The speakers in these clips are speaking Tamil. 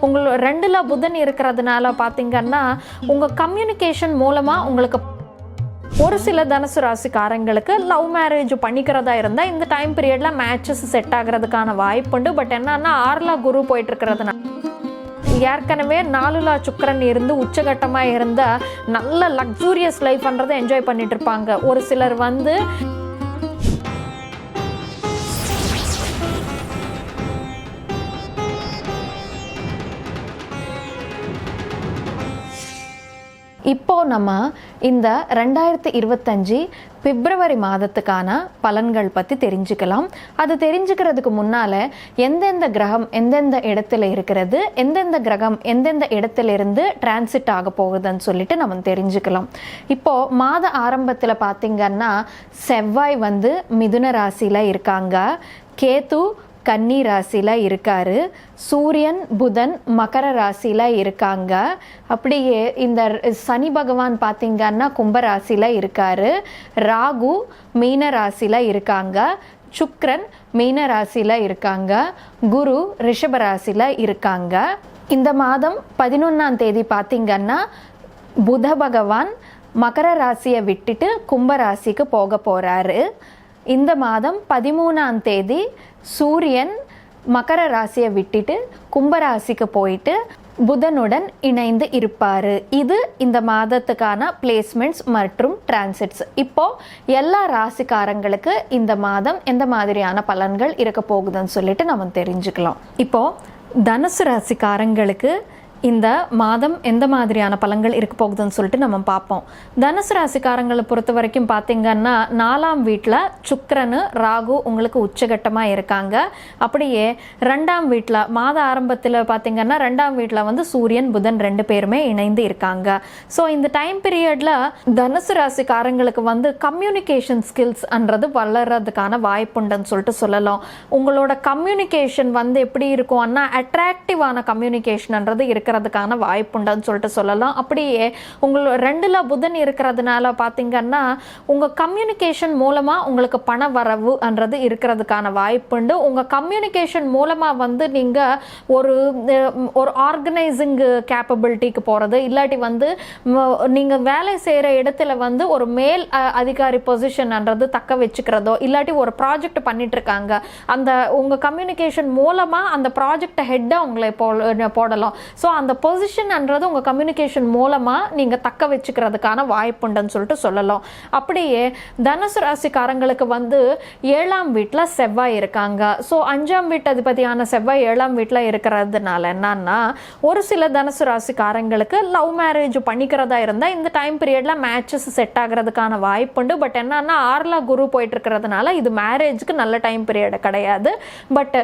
உங்களோட ரெண்டில் புதன் இருக்கிறதுனால பார்த்தீங்கன்னா உங்கள் கம்யூனிகேஷன் மூலமாக உங்களுக்கு ஒரு சில தனுசு ராசிக்காரங்களுக்கு லவ் மேரேஜ் பண்ணிக்கிறதா இருந்தால் இந்த டைம் பீரியடில் மேட்சஸ் செட் ஆகிறதுக்கான வாய்ப்புண்டு பட் என்னன்னா ஆறுலா குரு போயிட்டு இருக்கிறதுனால ஏற்கனவே நாலுலா சுக்கரன் இருந்து உச்சகட்டமாக இருந்தால் நல்ல லக்ஸூரியஸ் லைஃப்ன்றதை என்ஜாய் பண்ணிட்டு இருப்பாங்க ஒரு சிலர் வந்து இப்போ நம்ம இந்த ரெண்டாயிரத்தி இருபத்தஞ்சி பிப்ரவரி மாதத்துக்கான பலன்கள் பற்றி தெரிஞ்சுக்கலாம். அது தெரிஞ்சுக்கிறதுக்கு முன்னால் எந்தெந்த கிரகம் எந்தெந்த இடத்துல இருக்கிறது எந்தெந்த கிரகம் எந்தெந்த இடத்துல இருந்து டிரான்சிட் ஆக போகுதுன்னு சொல்லிட்டு நம்ம தெரிஞ்சுக்கலாம். இப்போது மாத ஆரம்பத்தில் பார்த்திங்கன்னா செவ்வாய் வந்து மிதுன ராசியில் இருக்காங்க. கேத்து கன்னி ராசியில் இருக்காரு. சூரியன் புதன் மகர ராசியில் இருக்காங்க. அப்படியே இந்த சனி பகவான் பார்த்தீங்கன்னா கும்ப ராசியில் இருக்காரு. ராகு மீன ராசியில் இருக்காங்க. சுக்ரன் மீன ராசியில் இருக்காங்க. குரு ரிஷப ராசியில் இருக்காங்க. இந்த மாதம் பதினொன்றாம் தேதி பார்த்திங்கன்னா புத பகவான் மகர ராசியை விட்டுட்டு கும்ப ராசிக்கு போக போகிறாரு இந்த மாதம் பதிமூணாம் தேதி சூரியன் மகர ராசியை விட்டுட்டு கும்பராசிக்கு போயிட்டு புதனுடன் இணைந்து இருப்பார். இது இந்த மாதத்துக்கான பிளேஸ்மெண்ட்ஸ் மற்றும் டிரான்சிட்ஸ் இப்போது எல்லா ராசிக்காரங்களுக்கு இந்த மாதம் எந்த மாதிரியான பலன்கள் இருக்க போகுதுன்னு சொல்லிட்டு நம்ம தெரிஞ்சுக்கலாம். இப்போது தனுசு ராசிக்காரங்களுக்கு இந்த மாதம் எந்த மாதிரியான பலன்கள் இருக்க போகுதுன்னு சொல்லிட்டு நம்ம பார்ப்போம். தனுசு ராசிக்காரங்களை பொறுத்த வரைக்கும் பார்த்தீங்கன்னா நாலாம் வீட்டில் சுக்கரனு ராகு உங்களுக்கு உச்சகட்டமாக இருக்காங்க. அப்படியே ரெண்டாம் வீட்டில் மாத ஆரம்பத்தில் பார்த்தீங்கன்னா ரெண்டாம் வீட்டில் வந்து சூரியன் புதன் ரெண்டு பேருமே இணைந்து இருக்காங்க. ஸோ இந்த டைம் பீரியடில் தனுசு ராசிக்காரங்களுக்கு வந்து கம்யூனிகேஷன் ஸ்கில்ஸ்ன்றது வளர்றதுக்கான வாய்ப்புண்டுன்னு சொல்லிட்டு சொல்லலாம். உங்களோட கம்யூனிகேஷன் வந்து எப்படி இருக்கும்னா அட்ராக்டிவான கம்யூனிகேஷன்ன்றது இருக்கிறதுக்கான வாய்ப்புண்டான்னு சொல்லிட்டு சொல்லலாம். அப்படியே உங்களோட ரெண்டில் புதன் இருக்கிறதுனால பார்த்தீங்கன்னா உங்கள் கம்யூனிகேஷன் மூலமாக உங்களுக்கு பண வரவுன்றது இருக்கிறதுக்கான வாய்ப்புண்டு. உங்கள் கம்யூனிகேஷன் மூலமாக வந்து நீங்கள் ஒரு ஒரு ஆர்கனைசிங் கேப்பபிலிட்டிக்கு போகிறது இல்லாட்டி வந்து நீங்கள் வேலை செய்கிற இடத்துல வந்து ஒரு மேல் அதிகாரி பொசிஷன்ன்றது தக்க வச்சுக்கிறதோ இல்லாட்டி ஒரு ப்ராஜெக்ட் பண்ணிட்டு இருக்காங்க அந்த உங்கள் கம்யூனிகேஷன் மூலமாக அந்த ப்ராஜெக்டை ஹெட்டாக உங்களை போ போடலாம். ஸோ அந்த பொசிஷன்ன்றது உங்கள் கம்யூனிகேஷன் மூலமாக நீங்கள் தக்க வச்சுக்கிறதுக்கான வாய்ப்புண்டுன்னு சொல்லிட்டு சொல்லலாம். அப்படியே தனுசு ராசிக்காரங்களுக்கு வந்து ஏழாம் வீட்டில் செவ்வாய் இருக்காங்க. ஸோ அஞ்சாம் வீட்டு அதிபதியான செவ்வாய் ஏழாம் வீட்டில் இருக்கிறதுனால என்னன்னா ஒரு சில தனுசு ராசிக்காரங்களுக்கு லவ் மேரேஜ் பண்ணிக்கிறதா இருந்தால் இந்த டைம் பீரியடில் மேட்சஸ் செட் ஆகிறதுக்கான வாய்ப்புண்டு. பட் என்னன்னா ஆறுல குரு போயிட்டு இருக்கிறதுனால இது மேரேஜ்க்கு நல்ல டைம் பீரியட் கிடையாது. பட்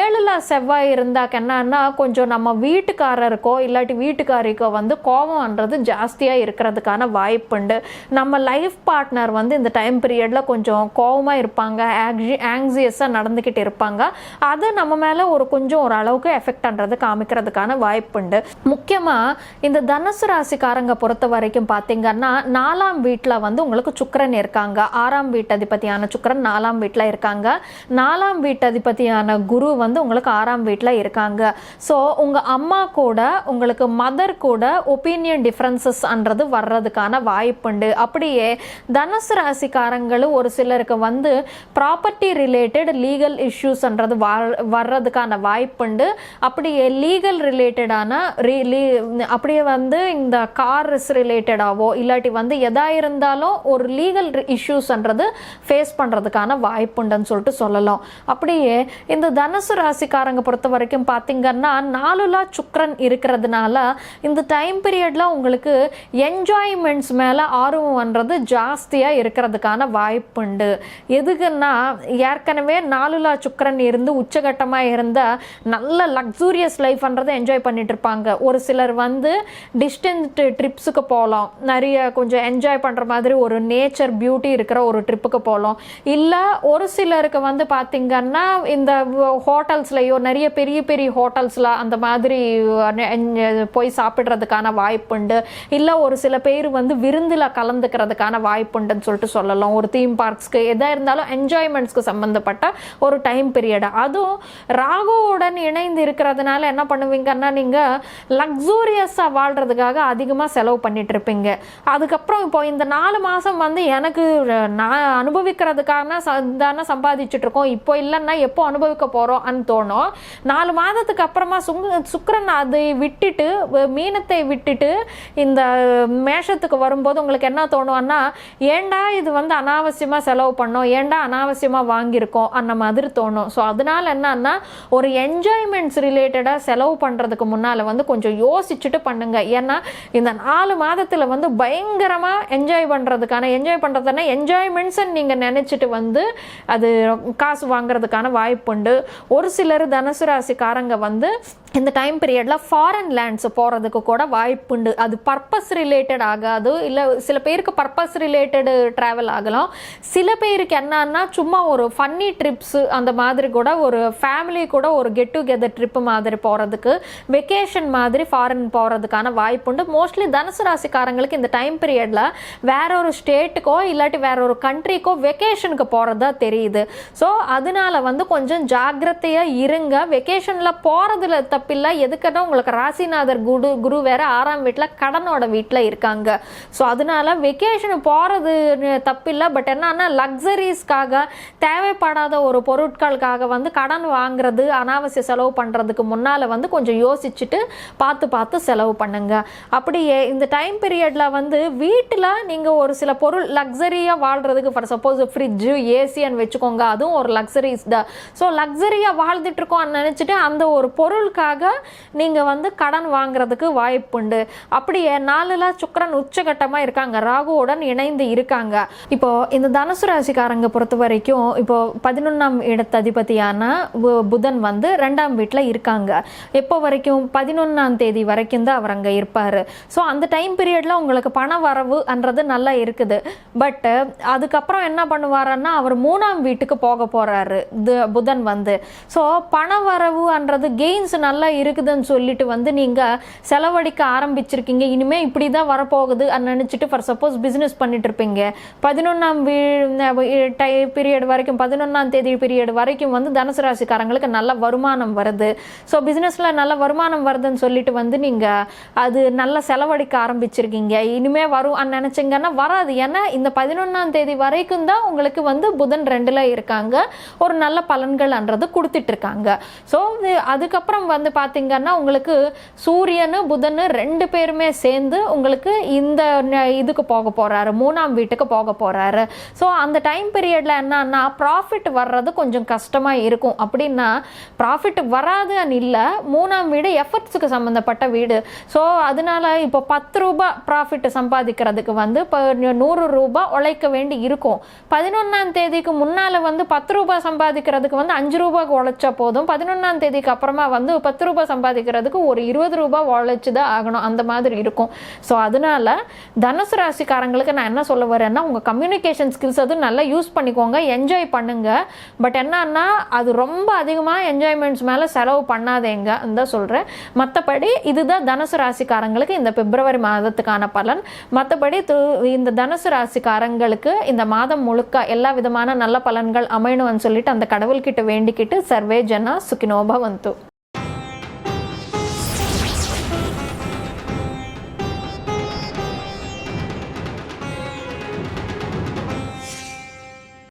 ஏழுல செவ்வாய் இருந்தாக்க என்னன்னா கொஞ்சம் நம்ம வீட்டுக்காரருக்கு இல்லாட்டி வீட்டுக்காரிக்கோ வந்து கோபம்ன்றது ஜாஸ்தியாக இருக்கிறதுக்கான வாய்ப்புண்டு. நம்ம லைஃப் பார்ட்னர் வந்து இந்த டைம் பீரியடில் கொஞ்சம் கோவமாக இருப்பாங்க ஆக்ஸி ஆங்ஸியஸாக நடந்துக்கிட்டு இருப்பாங்க. அது நம்ம மேலே ஒரு கொஞ்சம் ஒரு அளவுக்கு எஃபெக்ட்ன்றது காமிக்கிறதுக்கான வாய்ப்புண்டு. முக்கியமாக இந்த தனுசு ராசிக்காரங்க பொறுத்த வரைக்கும் பார்த்தீங்கன்னா நாலாம் வீட்டில் வந்து உங்களுக்கு சுக்கரன் இருக்காங்க. ஆறாம் வீட்டதிபதியான சுக்கரன் நாலாம் வீட்டில் இருக்காங்க. நாலாம் வீட்டதிபதியான குரு வந்து உங்களுக்கு ஆறாம் வீட்டில் இருக்காங்க. ஸோ உங்கள் அம்மா கூட உங்களுக்கு மதர் கூட ஒப்பீனியன் டிஃப்ரென்சஸ்ன்றது வர்றதுக்கான வாய்ப்புண்டு. அப்படியே தனுசு ராசிக்காரங்களும் ஒரு சிலருக்கு வந்து ப்ராப்பர்ட்டி ரிலேட்டட் லீகல் இஷ்யூஸ்ன்றது வர்றதுக்கான வாய்ப்புண்டு. அப்படியே லீகல் ரிலேட்டடான அப்படியே வந்து இந்த கார்ஸ் ரிலேட்டடாவோ இல்லாட்டி வந்து எதா இருந்தாலும் ஒரு லீகல் இஷ்யூஸ்ன்றது ஃபேஸ் பண்ணுறதுக்கான வாய்ப்புண்டுன்னு சொல்லிட்டு சொல்லலாம். அப்படியே இந்த தனுசு ராசிக்காரங்க பொறுத்த வரைக்கும் பார்த்தீங்கன்னா நாலுலா சுக்ரன் இருக்கிறதுனால இந்த டைம் பீரியடில் உங்களுக்கு என்ஜாய்மெண்ட்ஸ் மேலே ஆர்வம்ன்றது ஜாஸ்தியாக இருக்கிறதுக்கான வாய்ப்புண்டு எதுக்குன்னா ஏற்கனவே நாலுலா சுக்கரன் இருந்து உச்சகட்டமாக இருந்த நல்ல லக்ஸூரியஸ் லைஃப்ன்றதை என்ஜாய் பண்ணிட்டு இருப்பாங்க. ஒரு சிலர் வந்து டிஸ்டன்ஸ் ட்ரிப்ஸுக்கு போகலாம் நிறைய கொஞ்சம் என்ஜாய் பண்ணுற மாதிரி ஒரு நேச்சர் பியூட்டி இருக்கிற ஒரு ட்ரிப்புக்கு போகலாம் இல்லை ஒரு சிலருக்கு வந்து பார்த்திங்கன்னா இந்த ஹோட்டல்ஸ்லையோ நிறைய பெரிய பெரிய ஹோட்டல்ஸில் அந்த மாதிரி போய் சாப்பிட்றதுக்கான வாய்ப்புண்டு. இல்லை ஒரு சில பேர் வந்து விருந்தில் கலந்துக்கிறதுக்கான வாய்ப்புண்டுன்னு சொல்லிட்டு சொல்லலாம். ஒரு தீம் பார்க்ஸ்க்கு எதாக இருந்தாலும் என்ஜாய்மெண்ட்ஸ்க்கு சம்மந்தப்பட்ட ஒரு டைம் பீரியட் அதுவும் ராகுவுடன் இணைந்து இருக்கிறதுனால என்ன பண்ணுவீங்கன்னா நீங்கள் லக்ஸூரியஸாக வாழ்கிறதுக்காக அதிகமாக செலவு பண்ணிட்டு இருப்பீங்க அதுக்கப்புறம் இப்போ இந்த நாலு மாதம் வந்து எனக்கு நான் அனுபவிக்கிறதுக்கான ச- தானே சம்பாதிச்சுட்டு இருக்கோம் இப்போ இல்லைன்னா எப்போ அனுபவிக்க போகிறோம்னு தோணும். நாலு மாதத்துக்கு அப்புறமா சுங்க சுக்கரன் அதை விட்டுட்டு மீனத்தை விட்டுட்டு இந்த மேஷத்துக்கு வரும்போது உங்களுக்கு என்ன தோணும்னா ஏன்டா இது வந்து அனாவசியமாக செலவு பண்ணோம் ஏன்டா அனாவசியமாக வாங்கியிருக்கோம் அந்த மாதிரி தோணும். ஸோ அதனால என்னன்னா ஒரு என்ஜாய்மெண்ட்ஸ் ரிலேட்டடாக செலவு பண்ணுறதுக்கு முன்னால் வந்து கொஞ்சம் யோசிச்சுட்டு பண்ணுங்க. ஏன்னா இந்த நாலு மாதத்தில் வந்து பயங்கரமாக என்ஜாய் பண்ணுறதுக்கான என்ஜாய் பண்ணுறதுனா என்ஜாய்மெண்ட்ஸ்ன்னு நீங்கள் நினச்சிட்டு வந்து அது காசு வாங்குறதுக்கான வாய்ப்புண்டு. ஒரு சிலர் தனுசு ராசிக்காரங்க வந்து இந்த டைம் பீரியடில் ஃபாரின் லேண்ட்ஸ் போகிறதுக்கு கூட வாய்ப்புண்டு அது பர்பஸ் ரிலேட்டட் ஆகாது. இல்லை சில பேருக்கு பர்பஸ் ரிலேட்டடு ட்ராவல் ஆகலாம். சில பேருக்கு என்னன்னா சும்மா ஒரு ஃபன்னி ட்ரிப்ஸு அந்த மாதிரி கூட ஒரு ஃபேமிலி கூட ஒரு கெட் டுகெதர் ட்ரிப்பு மாதிரி போகிறதுக்கு வெக்கேஷன் மாதிரி ஃபாரின் போகிறதுக்கான வாய்ப்புண்டு மோஸ்ட்லி தனுசு ராசிக்காரங்களுக்கு இந்த டைம் பீரியடில் வேற ஒரு ஸ்டேட்டுக்கோ இல்லாட்டி வேற ஒரு கண்ட்ரிக்கோ வெக்கேஷனுக்கு போகிறதா தெரியுது. ஸோ அதனால வந்து கொஞ்சம் ஜாக்கிரதையாக இருங்க. வெக்கேஷனில் போகிறதுல தப்பில்லை எதுக்குன்னா உங்களுக்கு ராசிநாதர் குரு குரு வேற ஆறாம் வீட்டில் கடனோட வீட்டில் இருக்காங்க. ஸோ அதனால வெக்கேஷன் போகிறது தப்பில்லை. பட் என்னன்னா லக்ஸரிஸ்க்காக தேவைப்படாத ஒரு பொருட்களுக்காக வந்து கடன் வாங்குறது அனாவசிய செலவு பண்ணுறதுக்கு முன்னால் வந்து கொஞ்சம் யோசிச்சுட்டு பார்த்து பார்த்து செலவு பண்ணுங்க. அப்படியே இந்த டைம் பீரியடில் வந்து வீட்டில் நீங்கள் ஒரு சில பொருள் லக்ஸரியாக வாழ்கிறதுக்கு ஃபார் சப்போஸ் ஃப்ரிட்ஜு ஏசின்னு வச்சுக்கோங்க. அதுவும் ஒரு லக்ஸரிஸ் தான். ஸோ லக்ஸரியாக வாழ்ந்துட்டுருக்கோம்னு நினச்சிட்டு அந்த ஒரு பொருளுக்காக நீங்கள் வந்து கடன் வாங்குறதுக்கு வாய்ப்புண்டு. அப்படியே நாலுல சுக்கரன் உச்சகட்டமாக இருக்காங்க. ராகுவுடன் இணைந்து இருக்காங்க. இப்போ இந்த தனுசு ராசிக்காரங்க பொறுத்த வரைக்கும் இப்போ பதினொன்றாம் இடத்து அதிபதியான பு- புதன் வந்து ரெண்டாம் வீட்டில் இருக்காங்க. எப்போ வரைக்கும்? பதினொன்றாம் தேதி வரைக்கும் தான் அவர் அங்கே இருப்பார். ஸோ அந்த டைம் பீரியடில் உங்களுக்கு பண வரவுன்றது நல்லா இருக்குது. பட்டு அதுக்கப்புறம் என்ன பண்ணுவாருன்னா அவர் மூணாம் வீட்டுக்கு போக போகிறாரு புதன் வந்து. ஸோ பண வரவுன்றது கெயின்ஸ் நல்லா இருக்குதுன்னு சொல்லிட்டு வந்து நீங்கள் செலவழிக்க ஆரம்பிச்சிருக்கீங்க. இனிமேல் இப்படி தான் வரப்போகுது நினச்சிட்டு ஃபார் சப்போஸ் பிஸ்னஸ் பண்ணிட்டு இருப்பீங்க. பதினொன்றாம் வீ டை பீரியட் வரைக்கும் பதினொன்றாம் தேதி பீரியட் வரைக்கும் வந்து தனுசு ராசிக்காரங்களுக்கு நல்ல வருமானம் வருது. ஸோ பிஸ்னஸில் நல்ல வருமானம் வருதுன்னு சொல்லிட்டு வந்து நீங்கள் அது நல்ல செலவழிக்க ஆரம்பிச்சிருக்கீங்க. இனிமேல் வரும் நினச்சிங்கன்னா வராது. ஏன்னா இந்த பதினொன்றாம் தேதி வரைக்கும் தான் உங்களுக்கு வந்து புதன் ரெண்டில் இருக்காங்க. ஒரு நல்ல பலன்கள்ன்றது கொடுத்துட்ருக்காங்க ஸோ அதுக்கப்புறம் வந்து பார்த்தீங்கன்னா உங்களுக்கு சூரியனு புதன் ரெண்டு பேருமே சேர்ந்து உங்களுக்கு இந்த இதுக்கு போக போகிறாரு மூணாம் வீட்டுக்கு போக போகிறாரு ஸோ அந்த டைம் பீரியடில் என்னன்னா ப்ராஃபிட் வர்றது கொஞ்சம் கஷ்டமாக இருக்கும். அப்படின்னா ப்ராஃபிட் வராதுன்னு இல்லை மூணாம் வீடு எஃபர்ட்ஸுக்கு சம்மந்தப்பட்ட வீடு. ஸோ அதனால இப்போ பத்து ரூபாய் ப்ராஃபிட் சம்பாதிக்கிறதுக்கு வந்து இப்போ நூறு ரூபாய் உழைக்க வேண்டி இருக்கும். பதினொன்றாம் தேதிக்கு முன்னால் வந்து பத்து ரூபாய் சம்பாதிக்கிறதுக்கு வந்து அஞ்சு ரூபாய்க்கு உழைச்சா போதும். பதினொன்றாம் தேதிக்கு அப்புறமா வந்து பத்து ரூபாய் சம்பாதிக்கிறதுக்கு ஒரு இருபது ரூபாய் உழைச்சி தான் ஆகணும். அந்த மாதிரி இருக்கும். ஸோ அதனால தனுசு ராசிக்காரங்களுக்கு நான் என்ன சொல்ல வரேன்னா உங்கள் கம்யூனிகேஷன் ஸ்கில்ஸ் அதுவும் நல்லா யூஸ் பண்ணிக்கோங்க. என்ஜாய் பண்ணுங்க. பட் என்னன்னா அது ரொம்ப அதிகமாக என்ஜாய்மெண்ட்ஸ் மேலே செலவு பண்ணாதேங்க. தான் சொல்கிறேன் மற்றபடி இதுதான் தனுசு ராசிக்காரங்களுக்கு இந்த பிப்ரவரி மாதத்துக்கான பலன். மற்றபடி இந்த தனுசு ராசிக்காரங்களுக்கு இந்த மாதம் முழுக்க எல்லா விதமான நல்ல பலன்கள் அமையணும்னு சொல்லிட்டு அந்த கடவுள்கிட்ட வேண்டிக்கிட்டு சர்வே ஜனா சுகினோபவந்து.